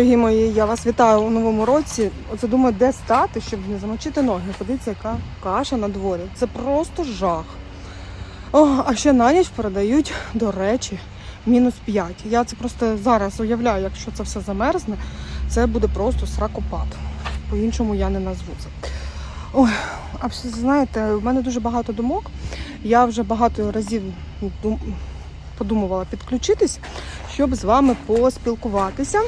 Дорогі мої, я вас вітаю у новому році. Оце думаю, де стати, щоб не замочити ноги. Подивіться, яка каша на дворі. Це просто жах. О, а ще на ніч передають, до речі, мінус 5. Я це просто зараз уявляю, якщо це все замерзне, це буде просто сракопад. По-іншому я не назву це. Ой, а знаєте, в мене дуже багато думок. Я вже багато разів подумувала підключитись, щоб з вами поспілкуватися.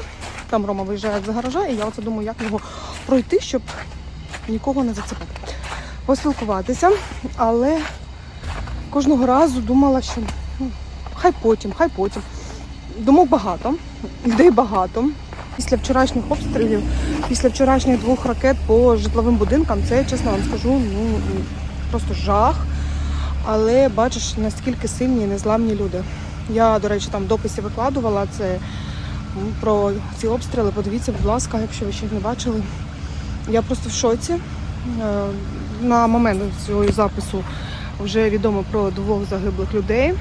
Там Рома виїжджає з гаража, і я оце думаю, як його пройти, щоб нікого не зацепити. Поспілкуватися, але кожного разу думала, що ну, хай потім, хай потім. Думок багато, ідей багато. Після вчорашніх обстрілів, після вчорашніх двох ракет по житловим будинкам, це чесно вам скажу, ну просто жах. Але бачиш, наскільки сильні і незламні люди. Я, до речі, там дописи викладувала це про ці обстріли. Подивіться, будь ласка, якщо ви ще не бачили. Я просто в шоці. Е, На момент цього запису вже відомо про двох загиблих людей.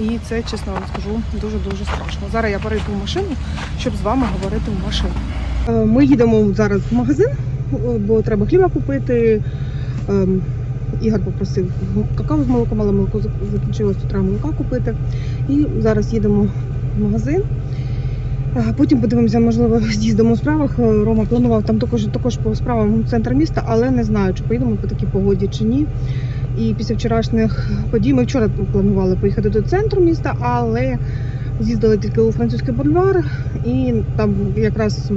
І це, чесно вам скажу, дуже-дуже страшно. Зараз я перейду в машину, щоб з вами говорити в машині. Е, Ми їдемо зараз в магазин, бо треба хліба купити. Ем, Ігор попросив какао з молоком, але молоко закінчилось, то треба молока купити. І зараз їдемо в магазин. Потім подивимося, можливо, з'їздимо у справах. Рома планував там також, також по справам центр міста, але не знаю, чи поїдемо по такій погоді чи ні. І після вчорашніх подій ми вчора планували поїхати до центру міста, але з'їздили тільки у французький бульвар, і там якраз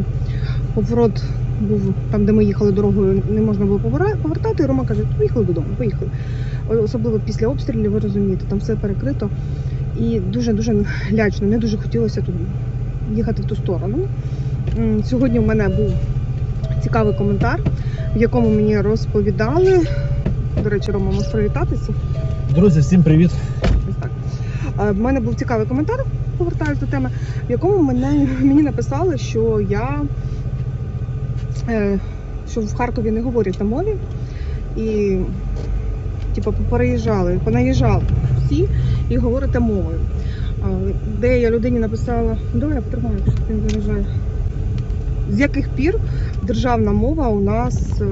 поворот був там, де ми їхали дорогою, не можна було повертати. І Рома каже, поїхали додому, поїхали. Особливо після обстрілів, ви розумієте, там все перекрито. І дуже-дуже лячно, не дуже хотілося тут їхати в ту сторону. Сьогодні в мене був цікавий коментар, в якому мені розповідали. До речі, Рома, можеш привітатися. Друзі, всім привіт! Ось так. В мене був цікавий коментар, повертаюсь до теми, в якому мене, мені написали, що я е, що в Харкові не говорять на мові. І типу, переїжджали, понаїжджали всі і говорите мовою. Де я людині написала, давай я потримаю, що він виражає. З яких пір державна мова у нас е,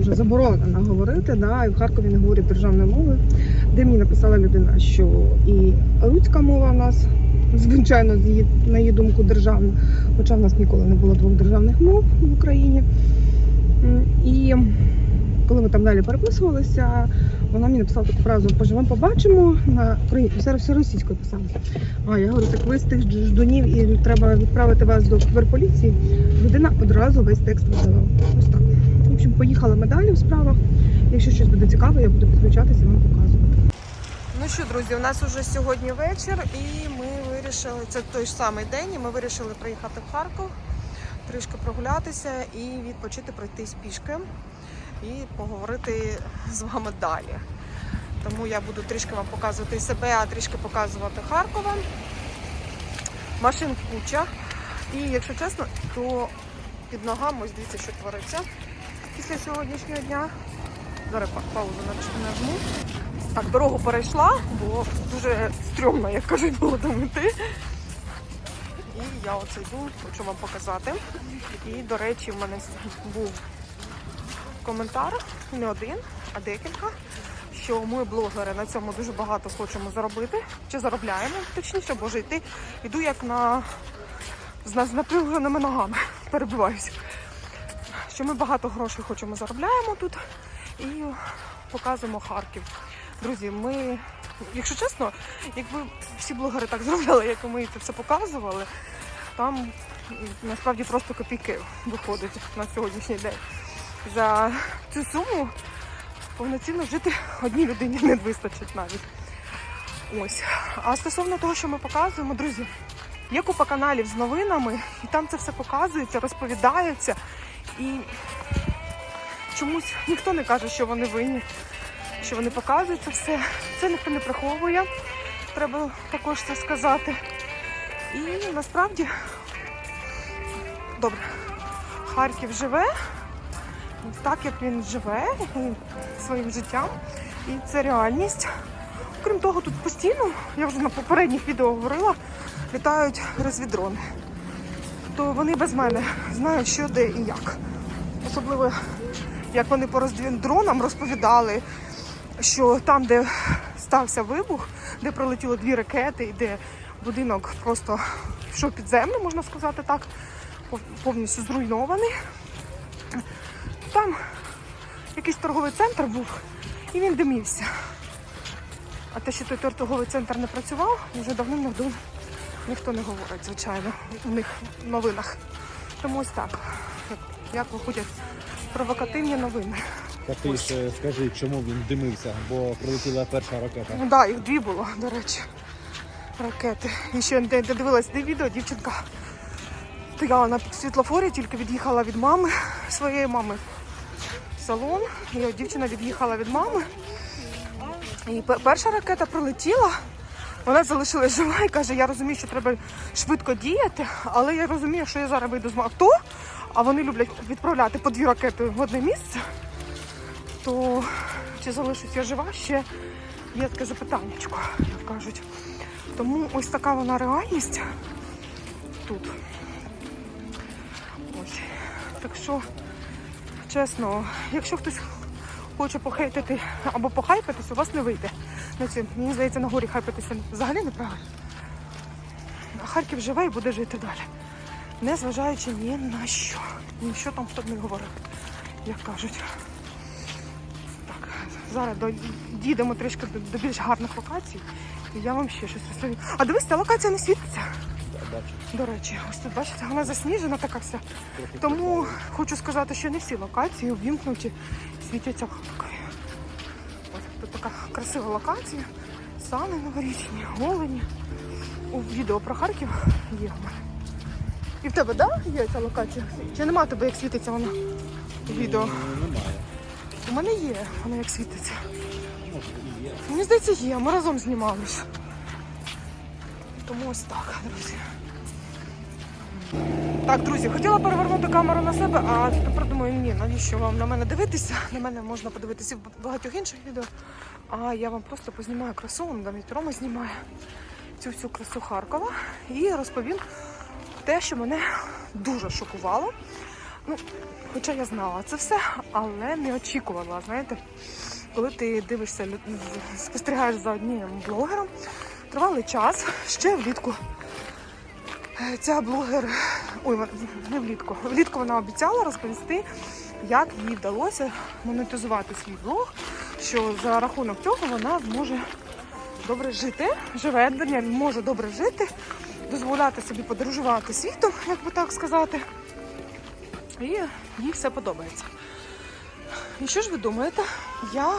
вже заборонена говорити, да, і в Харкові не говорять державною мовою де мені написала людина, що і руська мова в нас, звичайно, на її думку, державна, хоча в нас ніколи не було двох державних мов в Україні. Коли ми там далі переписувалися, вона мені написала таку фразу Поживемо, побачимо на українську, зараз все російською писала. А я говорю, так ви з тих ждунів і треба відправити вас до кіберполіції. Людина одразу весь текст видала. Ось так. В общем, поїхали ми далі в справах. Якщо щось буде цікаве, я буду підключатися і вам показувати. Ну що, друзі, у нас уже сьогодні вечір, і ми вирішили, це той ж самий день, і ми вирішили приїхати в Харків, трішки прогулятися і відпочити, пройтись пішки і поговорити з вами далі. Тому я буду трішки вам показувати себе, а трішки показувати Харкова. Машин куча. І якщо чесно, то під ногами ось дивіться, що твориться після сьогоднішнього дня. Зараз па- паузу нажму. Так, дорогу перейшла, бо дуже стрьомно, як кажуть, було там йти. І я оце йду, хочу вам показати. І, до речі, в мене був коментар, не один, а декілька, що ми, блогери, на цьому дуже багато хочемо заробити, чи заробляємо, точніше, боже, йти. Йду як на з на- напруженими ногами, перебиваюся. Що ми багато грошей хочемо заробляємо тут і показуємо Харків. Друзі, ми, якщо чесно, якби всі блогери так зробили, як ми це все показували, там насправді просто копійки виходить на сьогоднішній день. За цю суму повноцінно жити одній людині не вистачить навіть. Ось. А стосовно того, що ми показуємо, друзі, є купа каналів з новинами, і там це все показується, розповідається. І чомусь ніхто не каже, що вони винні що вони показують це все. Це ніхто не приховує. Треба також це сказати. І насправді добре, Харків живе так, як він живе своїм життям. І це реальність. Крім того, тут постійно, я вже на попередніх відео говорила, літають розвідрони. то вони без мене знають, що де і як. Особливо, як вони по роздроном розповідали, що там, де стався вибух, де пролетіло дві ракети, і де будинок просто йшов під землю, можна сказати так, повністю зруйнований. Там якийсь торговий центр був, і він димівся. А те, що той торговий центр не працював, вже давним-давно ніхто не говорить, звичайно, у них в новинах. Тому ось так. Як- виходять провокативні новини. Так ти ж е, скажи, чому він димився, бо прилетіла перша ракета. Ну так, да, їх дві було, до речі. Ракети. І ще де дивилась де відео, дівчинка стояла на світлофорі, тільки від'їхала від мами, своєї мами салон. І от дівчина від'їхала від мами. І перша ракета прилетіла. Вона залишилась жива і каже, я розумію, що треба швидко діяти, але я розумію, що я зараз вийду з авто, а вони люблять відправляти по дві ракети в одне місце. То чи залишусь я жива, ще є таке запитаннячко, як кажуть. Тому ось така вона реальність тут. Ось. Так що, чесно, якщо хтось хоче похейтити або похайпитись, у вас не вийде. На мені здається, на горі хайпитися взагалі неправильно. А Харків живе і буде жити далі. Незважаючи ні на що. Ні що там хто б не говорив, як кажуть. Так, зараз дійдемо трішки до, до більш гарних локацій, і я вам ще щось розповім. А дивись, ця локація не світиться. До речі, ось тут бачите, вона засніжена така вся. Тому хочу сказати, що не всі локації увімкнуті світяться харкою. Ось тут така красива локація. Сани новорічні, голені. У відео про Харків є в мене. І в тебе, так, да, є ця локація? Чи нема тебе, як світиться вона у відео? Немає. У мене є, вона як світиться. Може і є. Мені здається, є, ми разом знімалися. Тому ось так, друзі. Так, друзі, хотіла перевернути камеру на себе, а тепер думаю, ні, навіщо вам на мене дивитися? На мене можна подивитися в багатьох інших відео. А я вам просто познімаю красу, навіть Рома знімає цю всю красу Харкова і розповім те, що мене дуже шокувало. Ну, хоча я знала це все, але не очікувала, знаєте коли ти дивишся, спостерігаєш за одним блогером, тривалий час, ще влітку. е, Ця блогер, ой, не влітку. Влітку вона обіцяла розповісти, як їй вдалося монетизувати свій блог, що за рахунок цього вона зможе добре жити, живе, може добре жити, дозволяти собі подорожувати світом, як би так сказати. І їй все подобається. І що ж ви думаєте? Я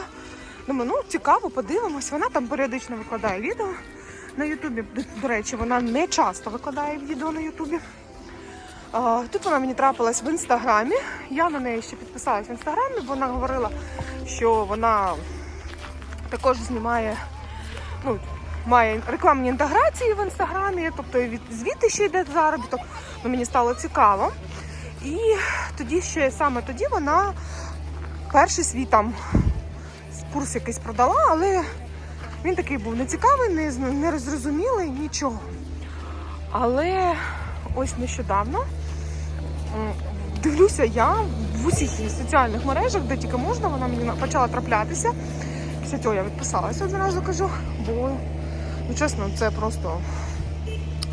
думаю, ну цікаво, подивимось. Вона там періодично викладає відео на Ютубі. До, речі, вона не часто викладає відео на Ютубі. Тут вона мені трапилась в інстаграмі. Я на неї ще підписалась в інстаграмі. бо Вона говорила, що вона також знімає, ну, має рекламні інтеграції в інстаграмі, тобто від звідти ще йде заробіток. Ну, мені стало цікаво. І тоді ще саме тоді вона перший свій там курс якийсь продала, але він такий був нецікавий, не, не зрозумілий, нічого. Але ось нещодавно дивлюся я в усіх соціальних мережах, де тільки можна, вона мені почала траплятися. Після цього я відписалася одразу кажу, бо ну чесно, це просто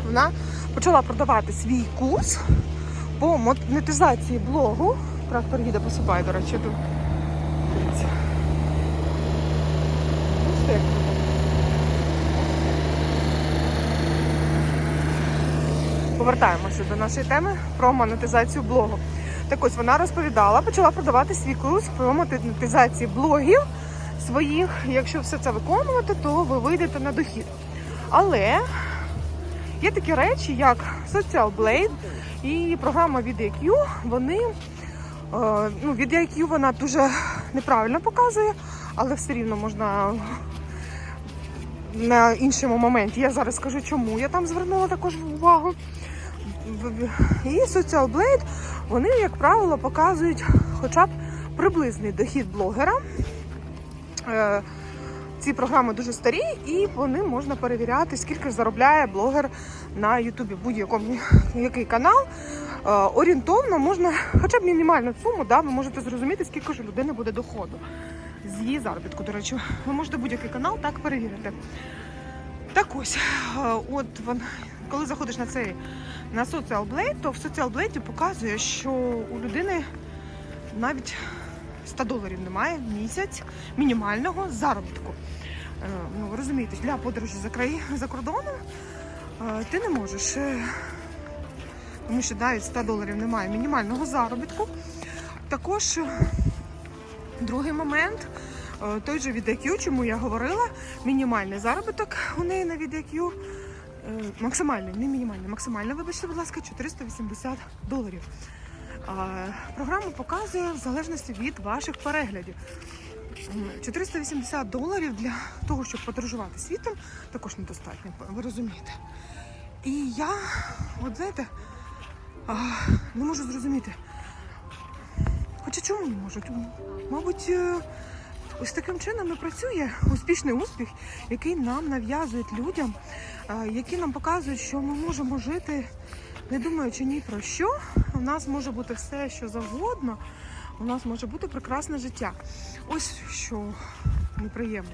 вона почала продавати свій курс по монетизації блогу. Трактор їде посипає, до речі, тут. Дивіться. Бачите, як круто? Повертаємося до нашої теми про монетизацію блогу. Так ось вона розповідала, почала продавати свій курс про монетизації блогів своїх. Якщо все це виконувати, то ви вийдете на дохід. Але є такі речі, як Social Blade і програма VidIQ, вони Е, ну, від IQ вона дуже неправильно показує, але все рівно можна на іншому моменті. Я зараз скажу, чому я там звернула також увагу. І Social Blade, вони, як правило, показують хоча б приблизний дохід блогера. Е, ці програми дуже старі, і вони можна перевіряти, скільки ж заробляє блогер на Ютубі, будь-якому який канал. Е, орієнтовно можна, хоча б мінімальну суму, да, ви можете зрозуміти, скільки ж людини буде доходу з її заробітку. До речі, ви можете будь-який канал так перевірити. Так ось, е, от коли заходиш на цей на Blade, то в Blade показує, що у людини навіть 100 доларів немає місяць мінімального заробітку. Е, Ну, розумієте, для подорожі за краї за кордоном е, ти не можеш. е, Тому що навіть 100 доларів немає мінімального заробітку. Також другий момент, той же IQ, чому я говорила, мінімальний заробіток у неї на від Е, максимальний, не мінімальний, максимальний, вибачте, будь ласка, 480 доларів. Програма показує в залежності від ваших переглядів. 480 доларів для того, щоб подорожувати світом, також недостатньо, ви розумієте. І я, от знаєте, не можу зрозуміти. Хоча чому не можу? Мабуть, е, ось таким чином і працює успішний успіх, який нам нав'язують людям, які нам показують, що ми можемо жити, не думаючи ні про що. У нас може бути все, що завгодно. У нас може бути прекрасне життя. Ось що неприємно.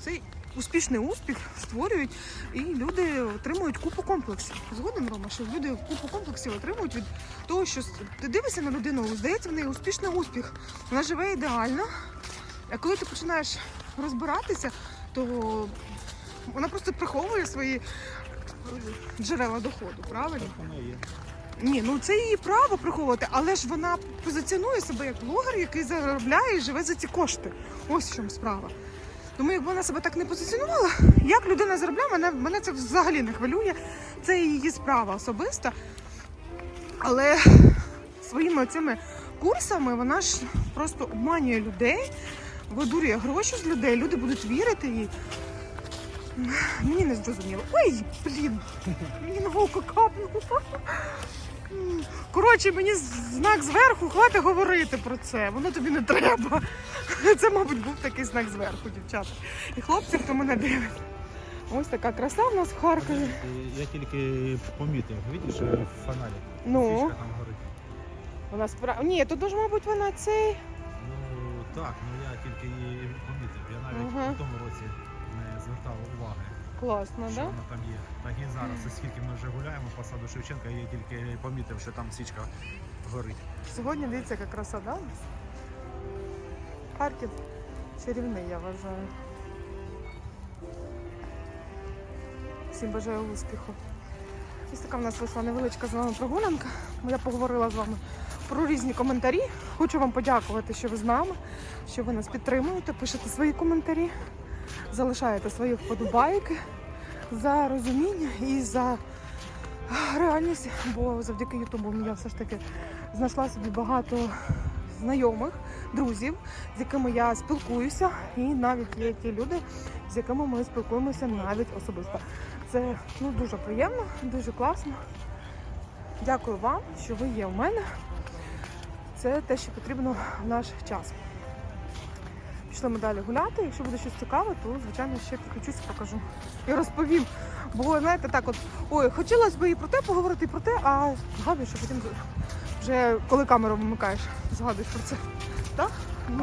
Цей успішний успіх створюють і люди отримують купу комплексів. Згодом, Рома, що люди купу комплексів отримують від того, що ти дивишся на людину, здається, в неї успішний успіх. Вона живе ідеально. А коли ти починаєш розбиратися, то вона просто приховує свої джерела доходу, правильно? Ні, ну це її право приховувати, але ж вона позиціонує себе як блогер, який заробляє і живе за ці кошти. Ось в чому справа. Тому якби вона себе так не позиціонувала, як людина заробляє, мене, мене це взагалі не хвилює. Це її справа особиста. Але своїми цими курсами вона ж просто обманює людей, видурює гроші з людей, люди будуть вірити їй. Мені не зрозуміло. Ой, блін, мені на око капнуло. Коротше, мені знак зверху, хватить говорити про це. Воно тобі не треба. Це, мабуть, був такий знак зверху, дівчата. І хлопці, хто мене дивить. Ось така краса в нас в Харкові. Я тільки помітив, бачиш, в фонарі. Ну, Свічка там горить. вона. Ні, тут ж, мабуть, вона цей. Ну так, ну я тільки її помітив. Я навіть Ага. у тому році не звертав уваги, Класно, що да? вона там є. Так і зараз, оскільки ми вже гуляємо по саду Шевченка, я тільки помітив, що там свічка горить. Сьогодні дивіться, яка краса, да? Харків чарівний, я вважаю. Всім бажаю успіху. Ось така в нас вийшла невеличка з вами прогулянка. Я поговорила з вами про різні коментарі. Хочу вам подякувати, що ви з нами, що ви нас підтримуєте, пишете свої коментарі, залишаєте свої вподобайки за розуміння і за реальність, бо завдяки Ютубу я все ж таки знайшла собі багато знайомих, друзів, з якими я спілкуюся, і навіть є ті люди, з якими ми спілкуємося навіть особисто. Це ну дуже приємно, дуже класно. Дякую вам, що ви є у мене. Це те, що потрібно в наш час. Пішли ми далі гуляти. Якщо буде щось цікаве, то звичайно ще підключусь, покажу і розповім. Бо знаєте, так от ой, хотілося б і про те поговорити, і про те, а згадую, що потім вже коли камеру вимикаєш, згадуєш про це. Так?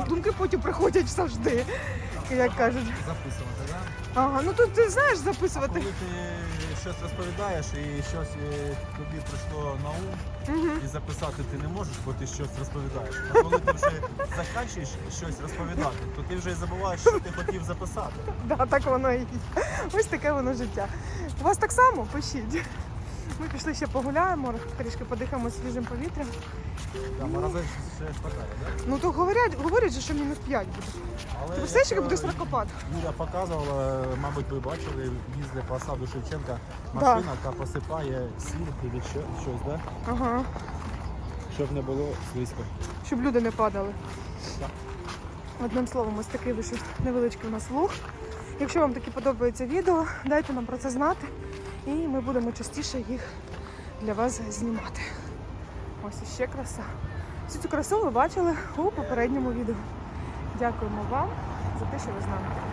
Думки потім приходять завжди, як кажуть. Записувати, так? Ага, ну тут ти знаєш А записувати. коли ти щось розповідаєш і щось е, тобі прийшло на ум, Угу. і записати ти не можеш, бо ти щось розповідаєш. А коли ти вже закінчуєш щось розповідати, то ти вже забуваєш, що ти хотів записати. Да, так воно і є. Ось таке воно життя. У вас так само? Пишіть. Ми пішли ще погуляємо, трішки подихаємо свіжим повітрям. Да, морозець ще спадає, так? Ну то говорять, говорять, що мінус 5 буде. Ти представляєш, як буде сракопад? Юля показувала, мабуть, ви бачили, їздить по саду Шевченка машина, яка посипає або що, щось, да? Ага. щоб не було слизько. Щоб люди не падали. Так. Одним словом, ось такий вийшов невеличкий у нас влог. Якщо вам таки подобається відео, дайте нам про це знати. І ми будемо частіше їх для вас знімати. Ось іще краса. Всю цю красу ви бачили у попередньому відео. Дякуємо вам за те, що ви з нами.